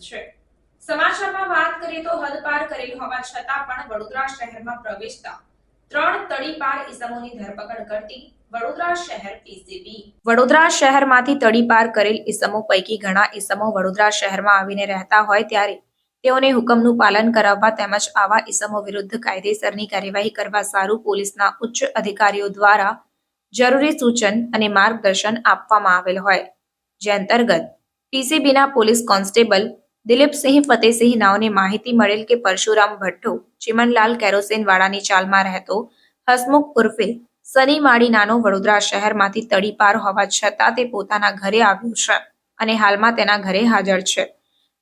છે. સમાચારમાં વાત કરીએ તો હદ પાર કરેલ હોવા છતાં પણ વડોદરા શહેરમાં પ્રવેશતા ત્રણ તડીપાર ઇસમોની ધરપકડ કરતી વડોદરા શહેર વડોદરા શહેરમાંથી તડીપાર કરેલ ઇસમો પૈકી ઘણા ઇસમો વડોદરા શહેરમાં આવીને રહેતા હોય ત્યારે તેઓને હુકમનું પાલન કરાવવા તેમજ આવા ઇસમો વિરુદ્ધ કાયદેસરની કાર્યવાહી કરવા સારું પોલીસના ઉચ્ચ અધિકારીઓ દ્વારા જરૂરી સૂચન અને માર્ગદર્શન આપવામાં આવેલ હોય. જે અંતર્ગત પીસીબીના પોલીસ કોન્સ્ટેબલ દિલીપસિંહ ફતેસિંહ નાઓને માહિતી મળેલ કે પરશુરામ ભટ્ટો, ચિમનલાલ કેરોસીન વાળાની ચાલમાં રહેતો હસમુખ ઉર્ફે સની માળી નાનો વડોદરા શહેરમાંથી તડીપાર હોવા છતાં તે પોતાના ઘરે આવ્યો છે અને હાલમાં તેના ઘરે હાજર છે.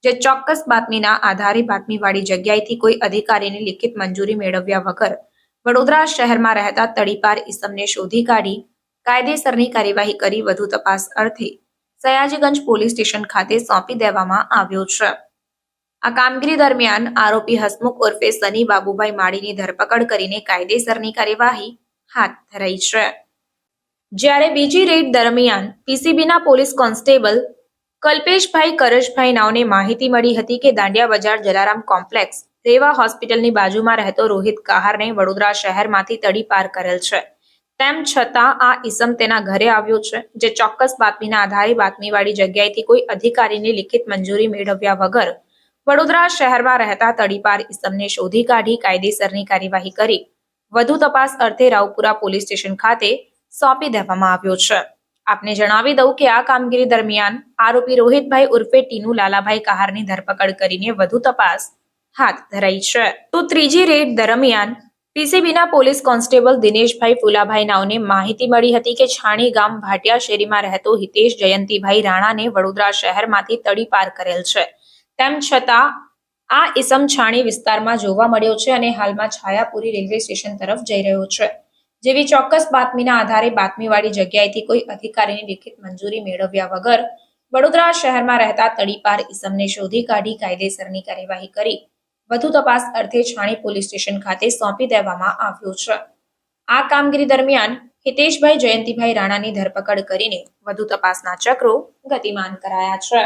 જે ચોક્કસ બાતમીના આધારે બાતમીવાળી જગ્યાએથી કોઈ અધિકારીની લિખિત મંજૂરી મેળવ્યા વગર વડોદરા શહેરમાં રહેતા તડીપાર ઇસમને શોધી કાઢી કાયદેસરની કાર્યવાહી કરી વધુ તપાસ અર્થે સયાજીગંજ પોલીસ સ્ટેશન ખાતે સોંપી દેવામાં આવ્યો છે. આ કામગીરી દરમિયાન આરોપી હસમુખ ઉર્ફે સની બાબુભાઈ માળીની ધરપકડ કરીને કાયદેસરની કાર્યવાહી હાથ ધરાઈ છે. જ્યારે બીજી રેડ દરમિયાન પીસીબીના પોલીસ કોન્સ્ટેબલ કલ્પેશભાઈ કરજભાઈ નાવને માહિતી મળી હતી કે દાંડિયા બજાર જલારામ કોમ્પ્લેક્સ રેવા હોસ્પિટલની બાજુમાં રહેતો રોહિત કહારને વડોદરા શહેરમાંથી તડીપાર કરેલ છે. તેમ છતાં આ ઇસમ તેના ઘરે આવ્યો છે, જે ચોક્કસ બાતમીના આધારે બાતમીવાળી જગ્યાએથી કોઈ અધિકારીની લિખિત મંજૂરી મેળવ્યા વગર વડોદરા શહેરમાં રહેતા તડીપાર ઇસમને શોધી કાઢી, કાયદેસરની કાર્યવાહી કરી, વધુ તપાસ અર્થે રાવપુરા પોલીસ સ્ટેશન ખાતે સોંપી દેવામાં આવ્યો છે. આપને જણાવી દઉં કે આ કામગીરી દરમિયાન આરોપી રોહિતભાઈ ઉર્ફે ટીનુ લાલાભાઈ કહારની ધરપકડ કરીને વધુ તપાસ હાથ ધરાઈ છે. તો ત્રીજી રેડ દરમિયાન પીસીબીના પોલીસ કોન્સ્ટેબલ દિનેશભાઈ ફુલાભાઈ નાવને માહિતી મળી હતી કે છાણી ગામ ભાટિયા શેરીમાં રહેતો હિતેશ જયંતિભાઈ રાણાને વડોદરા શહેરમાંથી તડીપાર કરેલ છે. તેમ છતાં, આ ઇસમ છાણી વિસ્તારમાં જોવા મળ્યો છે અને હાલમાં છાયાપુરી રેલવે સ્ટેશન તરફ જઈ રહ્યો છે. જેવી ચોક્કસ બાતમીના આધારે બાતમીવાળી જગ્યાએથી કોઈ અધિકારીની લિખિત મંજૂરી મેળવ્યા વગર વડોદરા શહેરમાં રહેતા તડીપાર ઇસમને શોધી કાઢી કાયદેસરની કાર્યવાહી કરી વધુ તપાસ અર્થે છાણી પોલીસ સ્ટેશન ખાતે સોંપી દેવામાં આવ્યો છે. આ કામગીરી દરમિયાન હિતેશભાઈ જયંતિભાઈ રાણાની ધરપકડ કરીને વધુ તપાસના ચક્રો ગતિમાન કરાયા છે.